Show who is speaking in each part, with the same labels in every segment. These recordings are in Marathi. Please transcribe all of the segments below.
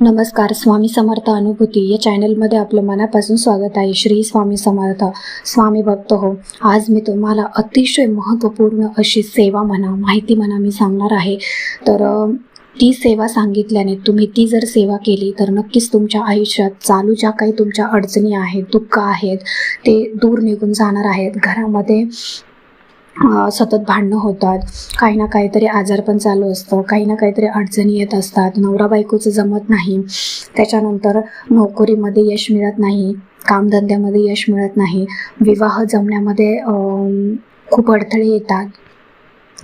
Speaker 1: नमस्कार स्वामी समर्थ अनुभूती. या चॅनलमध्ये आपलं मनापासून स्वागत आहे. श्री स्वामी समर्थ स्वामी भक्त हो. आज मी तुम्हाला अतिशय महत्त्वपूर्ण अशी सेवा म्हणा माहिती म्हणा मी सांगणार आहे. तर ती सेवा सांगितल्याने तुम्ही ती जर सेवा केली तर नक्कीच तुमच्या आयुष्यात चालू ज्या काही तुमच्या अडचणी आहेत दुःख आहेत ते दूर निघून जाणार आहेत. घरामध्ये सतत भांडणं होतात. काही ना काहीतरी आजारपण चालू असतं काही ना काहीतरी अडचणी येत असतात. नवरा बायकोचं जमत नाही. त्याच्यानंतर नोकरीमध्ये यश मिळत नाही. कामधंद्यामध्ये यश मिळत नाही. विवाह जमण्यामध्ये खूप अडथळे येतात.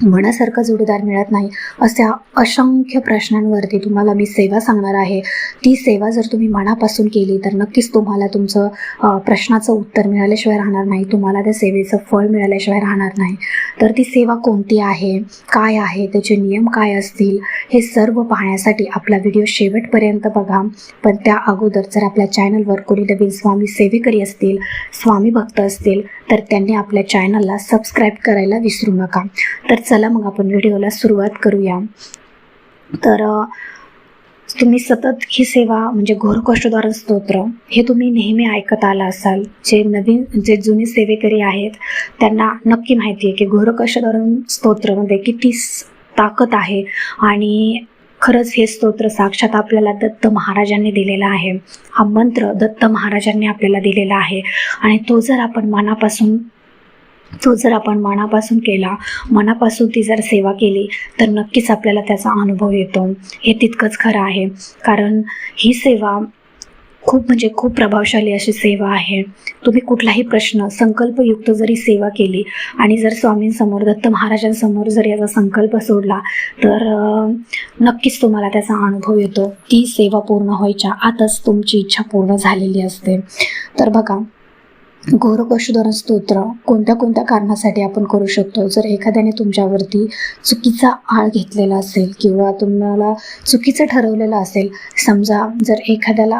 Speaker 1: मनासारखं जोडीदार मिळत नाही अशा असंख्य प्रश्नांवरती तुम्हाला मी सेवा सांगणार आहे. ती सेवा जर तुम्ही मनापासून केली तर नक्कीच तुम्हाला तुमचं प्रश्नाचं उत्तर मिळाल्याशिवाय राहणार नाही. तुम्हाला त्या सेवेचं फळ मिळाल्याशिवाय राहणार नाही. तर ती सेवा कोणती आहे? काय आहे? त्याचे नियम काय असतील? हे सर्व पाहण्यासाठी आपला व्हिडिओ शेवटपर्यंत बघा. पण त्या अगोदर जर आपल्या चॅनलवर कोणी नवीन स्वामी सेवेकरी असतील स्वामी भक्त असतील तर त्यांनी आपल्या चॅनलला सबस्क्राईब करायला विसरू नका. तर चला मग आपण व्हिडिओला सुरुवात करूया. तर तुम्ही सतत ही सेवा म्हणजे घोरकष्टद्वार स्तोत्र हे तुम्ही नेहमी ऐकत आला असाल. जे नवीन जे जुने सेवेकरी आहेत त्यांना नक्की माहिती आहे की घोरकष्टद्वार स्तोत्रमध्ये किती ताकद आहे. आणि खरंच हे स्तोत्र साक्षात आपल्याला दत्त महाराजांनी दिलेला आहे. हा मंत्र दत्त महाराजांनी आपल्याला दिलेला आहे. आणि तो जर आपण मनापासून तो जर आपण मनापासून केला मनापासून ती जर सेवा केली तर नक्कीच आपल्याला त्याचा अनुभव येतो. हे तितकंच खरं आहे. कारण ही सेवा खूप म्हणजे खूप प्रभावशाली अशी सेवा आहे. तुम्ही कुठलाही प्रश्न संकल्पयुक्त जरी सेवा केली आणि जर स्वामींसमोर दत्त महाराजांसमोर जर याचा संकल्प सोडला तर नक्कीच तुम्हाला त्याचा अनुभव येतो. ती सेवा पूर्ण व्हायच्या आतच तुमची इच्छा पूर्ण झालेली असते. तर बघा घोरकशुधरण स्तोत्र कोणत्या कोणत्या कारणासाठी आपण करू शकतो? जर एखाद्याने तुमच्यावरती चुकीचा आळ घेतलेला असेल किंवा तुम्हाला चुकीचं ठरवलेलं असेल समजा जर एखाद्याला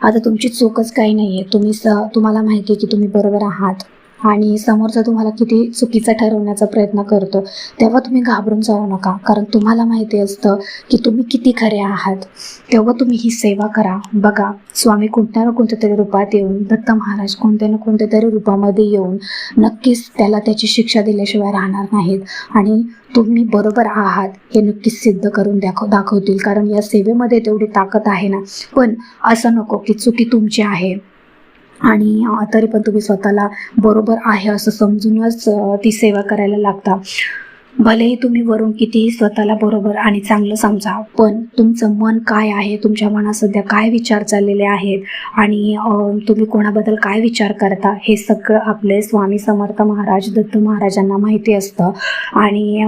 Speaker 1: आता तुमची चूकच काही नाही आहे तुम्ही स तुम्हाला माहिती आहे की तुम्ही बरोबर आहात. आणि समोरचा तुम्हाला किती चुकीचा ठरवण्याचा प्रयत्न करतो तेव्हा तुम्ही घाबरून जाऊ नका. कारण तुम्हाला माहिती असतं की तुम्ही किती खरे आहात. तेव्हा तुम्ही ही सेवा करा. बघा स्वामी कोणत्या ना कोणत्या तरी रूपात येऊन दत्त महाराज कोणत्या ना कोणत्या तरी रूपामध्ये येऊन नक्कीच त्याला त्याची शिक्षा दिल्याशिवाय राहणार नाहीत. आणि तुम्ही बरोबर आहात हे नक्कीच सिद्ध करून दाखव दाखवतील. कारण या सेवेमध्ये तेवढी ताकद आहे ना. पण असं नको की चुकी तुमची आहे. आणि तरी पण तुम्ही स्वतःला बरोबर आहे असं समजूनच ती सेवा करायला लागता. भलेही तुम्ही वरून कितीही स्वतःला बरोबर आणि चांगलं समजा पण तुमचं मन काय आहे? तुमच्या मनात सध्या काय विचार चाललेले आहेत? आणि तुम्ही कोणाबद्दल काय विचार करता? हे सगळं आपले स्वामी समर्थ महाराज दत्त महाराजांना माहिती असतं. आणि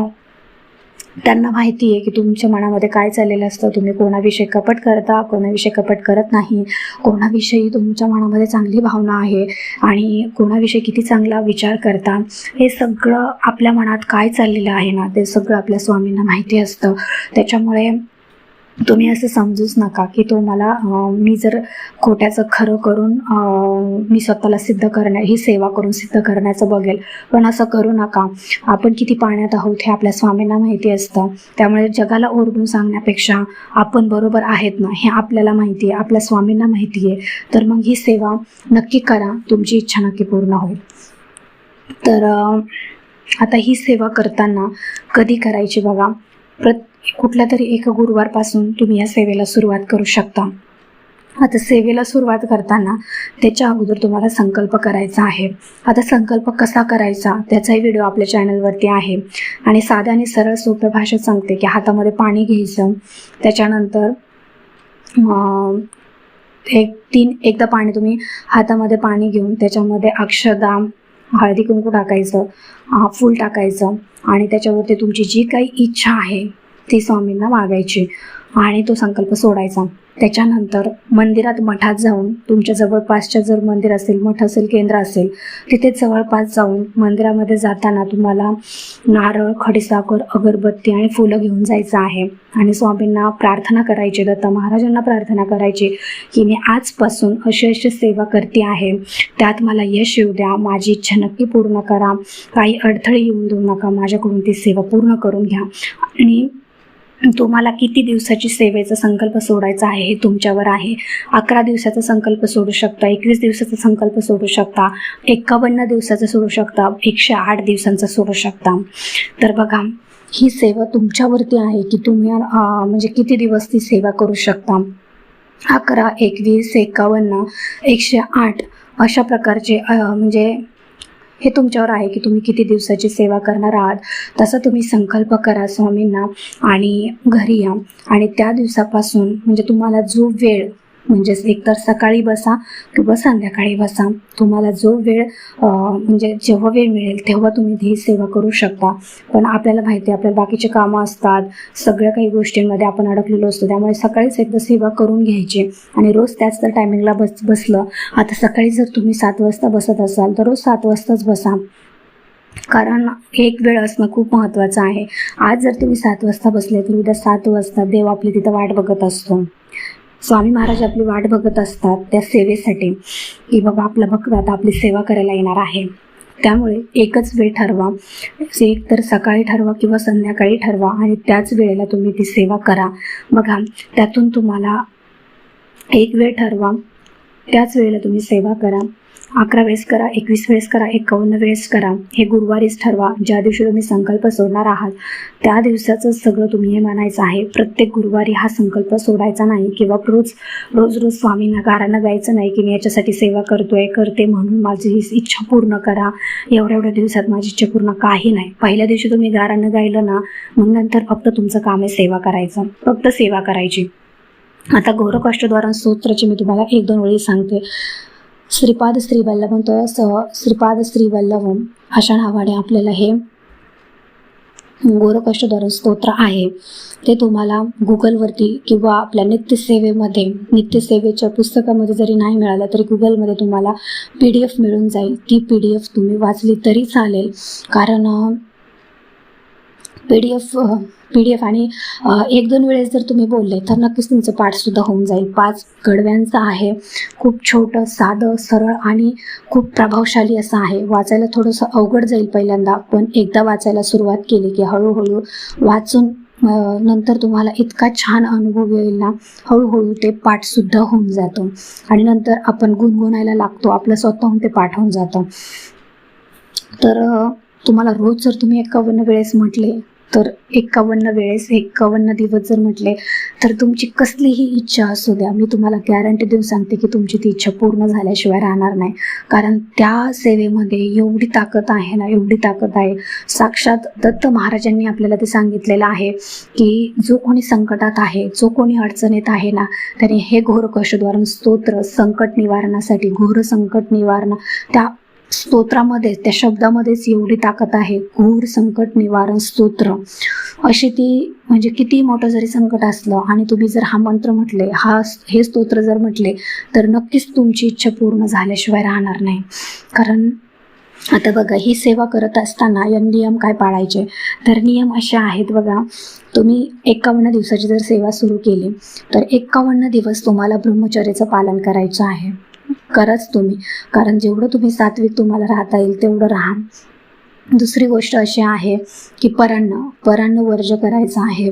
Speaker 1: त्यांना माहिती आहे की तुमच्या मनामध्ये काय चाललेलं असतं. तुम्ही कोणाविषयी कपट करता कोणाविषयी कपट करत नाही. कोणाविषयी तुमच्या मनामध्ये चांगली भावना आहे आणि कोणाविषयी किती चांगला विचार करता. हे सगळं आपल्या मनात काय चाललेलं आहे ना ते सगळं आपल्या स्वामींना माहिती असतं. त्याच्यामुळे तुम्ही असं समजूच नका की तो मला मी जर खोट्याचं खरं करून मी स्वतःला सिद्ध करण्या ही सेवा करून सिद्ध करण्याचं बघेल. पण असं करू नका. आपण किती पाण्यात आहोत हे आपल्या स्वामींना माहिती असतं. त्यामुळे जगाला ओरडून सांगण्यापेक्षा आपण बरोबर आहेत ना हे आपल्याला माहिती आहे आपल्या स्वामींना माहिती आहे. तर मग ही सेवा नक्की करा तुमची इच्छा नक्की पूर्ण होईल. तर आता ही सेवा करताना कधी करायची बघा? प्रत कुठल्या तरी एका गुरुवारपासून तुम्ही या सेवेला सुरुवात करू शकता. आता सेवेला सुरुवात करताना त्याच्या अगोदर तुम्हाला संकल्प करायचा आहे. आता संकल्प कसा करायचा त्याचाही व्हिडिओ आपल्या चॅनलवरती आहे. आणि साध्या आणि सरळ सोप्या भाषेत सांगते की हातामध्ये पाणी घ्यायचं त्याच्यानंतर एक तीन एकदा पाणी तुम्ही हातामध्ये पाणी घेऊन त्याच्यामध्ये अक्षदा हळदी कुंकू टाकायचं फूल टाकायचं आणि त्याच्यावरती तुमची जी काही इच्छा आहे ती स्वामींना मागायची आणि तो संकल्प सोडायचा. त्याच्यानंतर मंदिरात मठात जाऊन तुमच्या जवळपासच्या जर मंदिर असेल मठ असेल केंद्र असेल तिथे जवळपास जाऊन मंदिरामध्ये जाताना तुम्हाला नारळ खडीसाखर अगरबत्ती आणि फुलं घेऊन जायचं आहे. आणि स्वामींना प्रार्थना करायची दत्त महाराजांना प्रार्थना करायची की मी आजपासून अशी अशी सेवा करते आहे. त्यात मला यश येऊ द्या. माझी इच्छा नक्की पूर्ण करा. काही अडथळे येऊन देऊ नका. माझ्याकडून ती सेवा पूर्ण करून घ्या. आणि तुम्हाला किती दिवसाची सेवेचा संकल्प सोडायचा आहे हे तुमच्यावर आहे? अकरा दिवसाचा संकल्प सोडू शकता एकवीस दिवसाचा संकल्प सोडू शकता एकावन्न दिवसाचा सोडू शकता एकशे आठ दिवसांचा सोडू शकता. तर बघा ही सेवा तुमच्यावरती आहे की तुम्ही म्हणजे किती दिवस ती सेवा करू शकता? अकरा एकवीस एकावन्न एकशे आठ अशा प्रकारचे म्हणजे हे तुमच्यावर आहे की तुम्ही किती दिवसाची सेवा करणार आहात. तसं तुम्ही संकल्प करा स्वामींना आणि घरी या. आणि त्या दिवसापासून म्हणजे तुम्हाला जो वेळ म्हणजेच एकतर सकाळी बसा किंवा संध्याकाळी बसा. तुम्हाला जो वेळ म्हणजे जेव्हा वेळ मिळेल तेव्हा तुम्ही ध्येय सेवा करू शकता. पण आपल्याला माहिती आहे आपल्याला बाकीचे कामं असतात. सगळ्या काही गोष्टींमध्ये आपण अडकलेलो असतो. त्यामुळे सकाळीच एकदा सेवा करून घ्यायची. आणि रोज त्याच तर टायमिंगला बस बसलं. आता सकाळी जर तुम्ही सात वाजता बसत असाल तर रोज सात वाजताच बसा. कारण एक वेळ असणं खूप महत्त्वाचं आहे. आज जर तुम्ही सात वाजता बसले तर उद्या सात वाजता देव आपली तिथं वाट बघत असतो. स्वामी महाराज आपली वाट बघत असतात त्या सेवेसाठी. की बाबा आपला भक्त आता आपली सेवा करायला येणार आहे. त्यामुळे एकच वेळ ठरवा. म्हणजे एक तर सकाळी ठरवा किंवा संध्याकाळी ठरवा आणि त्याच वेळेला तुम्ही ती सेवा करा. बघा त्यातून तुम्हाला एक वेळ ठरवा. त्याच वेळेला तुम्ही सेवा करा. अकरा वेळेस करा एकवीस वेळेस करा एकावन्न वेळेस करा. हे गुरुवारीच ठरवा. ज्या दिवशी तुम्ही संकल्प सोडणार आहात त्या दिवसाचं सगळं तुम्ही हे मानायचं आहे. प्रत्येक गुरुवारी हा संकल्प सोडायचा नाही किंवा रोज रोज रोज स्वामींना गारानं गायचं नाही की मी याच्यासाठी सेवा करतोय करते म्हणून माझी ही इच्छा पूर्ण करा. एवढ्या एवढ्या दिवसात माझी इच्छा पूर्ण काही नाही. पहिल्या दिवशी तुम्ही गारानं गायलं ना मग नंतर फक्त तुमचं काम आहे सेवा करायचं. फक्त सेवा करायची. आता गौरकाष्टद्वारा स्तोत्राची मी तुम्हाला एक दोन वेळी सांगते. श्रीपाद श्रीवल्लभम तो स श्रीपाद श्रीवल्लभम. अशा नावाने आपल्याला हे गोरकष्टद्वारा स्तोत्र आहे. ते तुम्हाला गुगलवरती किंवा आपल्या नित्यसेवेमध्ये नित्यसेवेच्या पुस्तकामध्ये जरी नाही मिळालं तरी गुगलमध्ये तुम्हाला पी डी एफ मिळून जाईल. ती पी डी एफ तुम्ही वाचली तरी चालेल. कारण P D F P D F आणि एक दोन वेळेस जर तुम्ही बोलले तर नक्कीच तुमचं पाठसुद्धा होऊन जाईल. पाच गडव्यांचं आहे. खूप छोटं साधं सरळ आणि खूप प्रभावशाली असं आहे. वाचायला थोडंसं अवघड जाईल पहिल्यांदा पण एकदा वाचायला सुरुवात केली की हळूहळू वाचून नंतर तुम्हाला इतका छान अनुभव येईल ना हळूहळू ते पाठसुद्धा होऊन जातो. आणि नंतर आपण गुणगुणायला लागतो आपलं स्वतःहून ते पाठ होऊन जातं. तर तुम्हाला रोज जर तुम्ही एकावन्न वेळेस म्हटले तर एकावन्न वेळेस एकावन्न दिवस जर म्हटले तर तुमची कसलीही इच्छा असू द्या. मी तुम्हाला गॅरंटी देऊन सांगते की तुमची ती इच्छा पूर्ण झाल्याशिवाय राहणार नाही. कारण त्या सेवेमध्ये एवढी ताकद आहे ना एवढी ताकद आहे. साक्षात दत्त महाराजांनी आपल्याला ते सांगितलेलं आहे की जो कोणी संकटात आहे जो कोणी अडचणीत आहे ना त्याने हे घोर कशद्वारण स्तोत्र संकट निवारणासाठी घोर संकट निवारण त्या स्तोत्रामध्ये त्या शब्दामध्येच एवढी ताकद आहे. घोर संकट निवारण स्तोत्र. अशी ती म्हणजे किती मोठं जरी संकट असलं आणि तुम्ही जर हा मंत्र म्हटले हा हे स्तोत्र जर म्हटले तर नक्कीच तुमची इच्छा पूर्ण झाल्याशिवाय राहणार नाही. कारण आता बघा ही सेवा करत असताना या नियम काय पाळायचे? तर नियम असे आहेत बघा तुम्ही एकावन्न दिवसाची जर सेवा सुरू केली तर एकावन्न दिवस तुम्हाला ब्रह्मचर्याचं पालन करायचं आहे. कराच तुम्ही. कारण जेवढं तुम्ही सात्विक तुम्हाला राहता येईल तेवढं राहा. दुसरी गोष्ट अशी आहे की परान्न परान्न वर्ज करायचं आहे.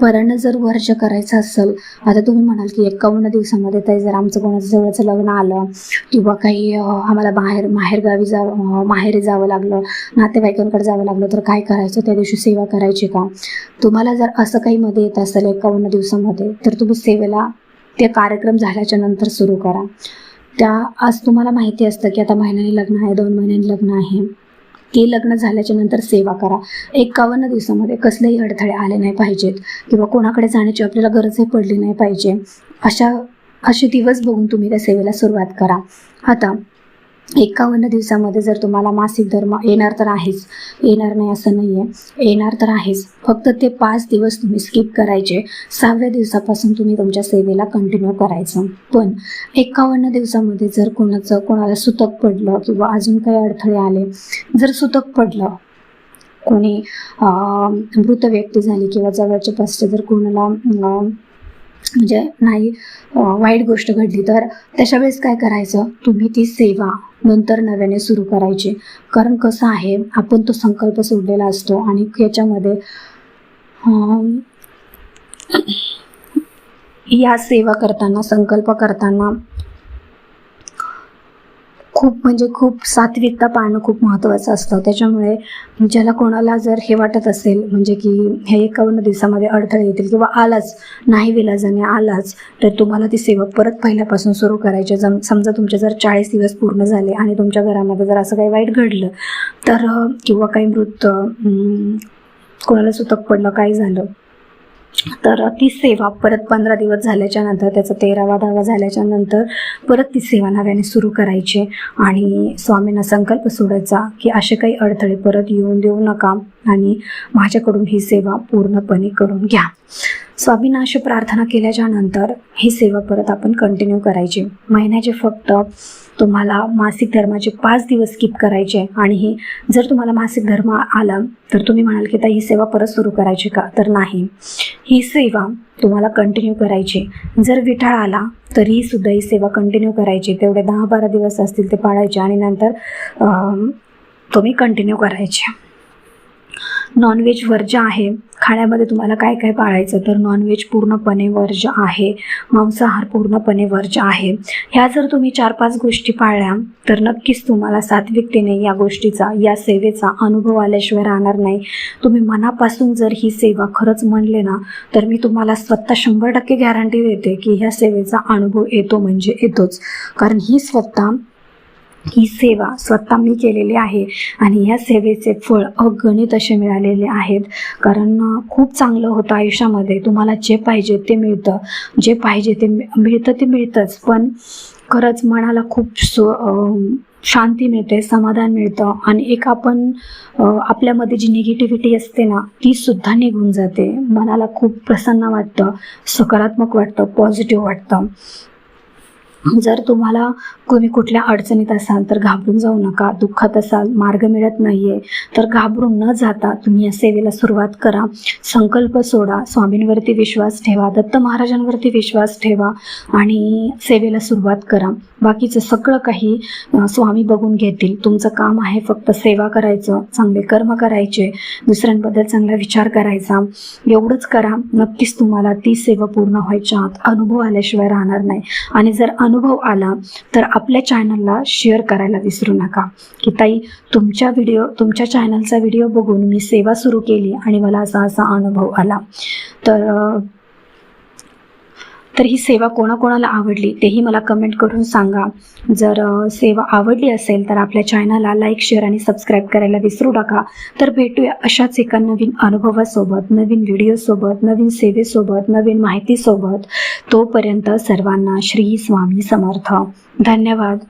Speaker 1: परान्न जर वर्ज करायचं असेल आता तुम्ही म्हणाल की एकावन्न दिवसामध्ये ताई जर आमचं कोणाचं जवळचं लग्न आलं किंवा काही आम्हाला बाहेर माहेरगावी जा माहेरी जावं लागलं नातेवाईकांकडे जावं लागलं तर काय करायचं? त्या दिवशी सेवा करायची का? तुम्हाला जर असं काही मध्ये येत असेल एकावन्न दिवसामध्ये तर तुम्ही सेवेला ते कार्यक्रम झाल्याच्यानंतर सुरू करा. त्या आज तुम्हाला माहिती असतं की आता महिन्याने लग्न आहे दोन महिन्याने लग्न आहे. की लग्न झाल्याच्यानंतर सेवा करा. एकावन्न दिवसामध्ये कसलेही अडथळे आले नाही पाहिजेत किंवा कोणाकडे जाण्याची आपल्याला गरजही पडली नाही पाहिजे. अशा असे दिवस बघून तुम्ही त्या सेवेला सुरुवात करा. आता एकावन्न दिवसामध्ये जर तुम्हाला मासिक धर्म येणार तर आहेच. येणार नाही असं नाही आहे येणार तर आहेच. फक्त ते पाच दिवस तुम्ही स्किप करायचे. सहाव्या दिवसापासून तुम्ही तुमच्या सेवेला कंटिन्यू करायचं. पण एकावन्न दिवसामध्ये जर कोणाचं कोणाला सुतक पडलं किंवा अजून काही अडथळे आले जर सुतक पडलं कोणी मृत व्यक्ती झाली किंवा जवळच्या पासच्या जर कोणाला म्हणजे नाही वाईट गोष्ट घडली तर त्याच्या वेळेस काय करायचं? तुम्ही ती सेवा नंतर नव्याने सुरू करायची. कारण कसं आहे आपण तो संकल्प सोडलेला असतो आणि याच्यामध्ये या सेवा करताना संकल्प करताना खूप म्हणजे खूप सात्विकता पाळणं खूप महत्त्वाचं असतं. त्याच्यामुळे ज्याला कोणाला जर हे वाटत असेल म्हणजे की हे एकावन्न दिवसामध्ये अडथळे येतील किंवा आलाच नाही विलाजाने आलाच तर तुम्हाला ती सेवा परत पहिल्यापासून सुरू करायची. जम समजा तुमचे जर चाळीस दिवस पूर्ण झाले आणि तुमच्या घरामध्ये जर असं काही वाईट घडलं तर किंवा काही मृत कोणाला सुतक पडलं काय झालं तर ती सेवा परत पंधरा दिवस झाल्याच्यानंतर त्याचा तेरावा दहावा झाल्याच्यानंतर परत ती सेवा नव्याने सुरू करायची. आणि स्वामींना संकल्प सोडायचा की असे काही अडथळे परत येऊन देऊ नका आणि माझ्याकडून ही सेवा पूर्णपणे करून घ्या. स्वामींना अशी प्रार्थना केल्याच्यानंतर ही सेवा परत आपण कंटिन्यू करायची. महिन्याचे फक्त तुम्हाला मासिक धर्माचे पाच दिवस स्किप करायचे आणि ही जर तुम्हाला मासिक धर्म आला तर तुम्ही म्हणाल की ही सेवा परत सुरू करायची का? तर नाही. ही सेवा तुम्हाला कंटिन्यू करायची जर विठाळ आला तरीही सुद्धा ही सेवा कंटिन्यू करायची तेवढे दहा बारा दिवस असतील ते पाळायचे आणि नंतर तुम्ही कंटिन्यू करायचे. नॉनव्हेज वर्ज आहे. खाण्यामध्ये तुम्हाला काय काय पाळायचं तर नॉनव्हेज पूर्णपणे वर्ज आहे. मांसाहार पूर्णपणे वर्ज आहे. ह्या जर तुम्ही चार पाच गोष्टी पाळल्या तर नक्कीच तुम्हाला सात्विकतेने या गोष्टीचा या सेवेचा अनुभव आल्याशिवाय राहणार नाही. तुम्ही मनापासून जर ही सेवा खरंच म्हणले ना तर मी तुम्हाला स्वतः शंभर टक्के गॅरंटी देते की ह्या सेवेचा अनुभव येतो म्हणजे येतोच. कारण ही स्वतः ही सेवा स्वतः मी केलेली आहे आणि या सेवेचे फळ अगणित असे मिळालेले आहेत. कारण खूप चांगलं होतं आयुष्यामध्ये. तुम्हाला जे पाहिजे ते मिळतं. जे पाहिजे ते मिळतं ते मिळतंच. पण खरंच मनाला खूप सु शांती मिळते समाधान मिळतं आणि एक आपण आपल्यामध्ये जी निगेटिव्हिटी असते ना ती सुद्धा निघून जाते. मनाला खूप प्रसन्न वाटतं सकारात्मक वाटतं पॉझिटिव्ह वाटतं. जर तुम्हाला तुम्ही कुठल्या अडचणीत असाल तर घाबरून जाऊ नका दुःखात असाल मार्ग मिळत नाही आहे तर घाबरून न जाता तुम्ही या सेवेला सुरुवात करा. संकल्प सोडा स्वामींवरती विश्वास ठेवा दत्त महाराजांवरती विश्वास ठेवा आणि सेवेला सुरुवात करा. बाकीचं सगळं काही स्वामी बघून घेतील. तुमचं काम आहे फक्त सेवा करायचं चांगले कर्म करायचे दुसऱ्यांबद्दल चांगला विचार करायचा. एवढंच करा. नक्कीच तुम्हाला ती सेवा पूर्ण व्हायच्या आत अनुभव आल्याशिवाय राहणार नाही. आणि जर अनुभव आला तर आपल्या चॅनलला शेअर करायला विसरू नका. की ताई तुमच्या व्हिडिओ तुमच्या चॅनलचा व्हिडिओ बघून मी सेवा सुरू केली आणि मला असा असा अनुभव आला. तर तर ही सेवा कोणाकोणाला आवडली तेही मला कमेंट करून सांगा. जर सेवा आवडली असेल तर आपल्या चॅनलला लाईक शेअर आणि सबस्क्राईब करायला विसरू नका. तर भेटूया अशाच एका नवीन अनुभवासोबत नवीन व्हिडिओसोबत नवीन सेवेसोबत नवीन माहितीसोबत. तोपर्यंत सर्वांना श्री स्वामी समर्थ. धन्यवाद.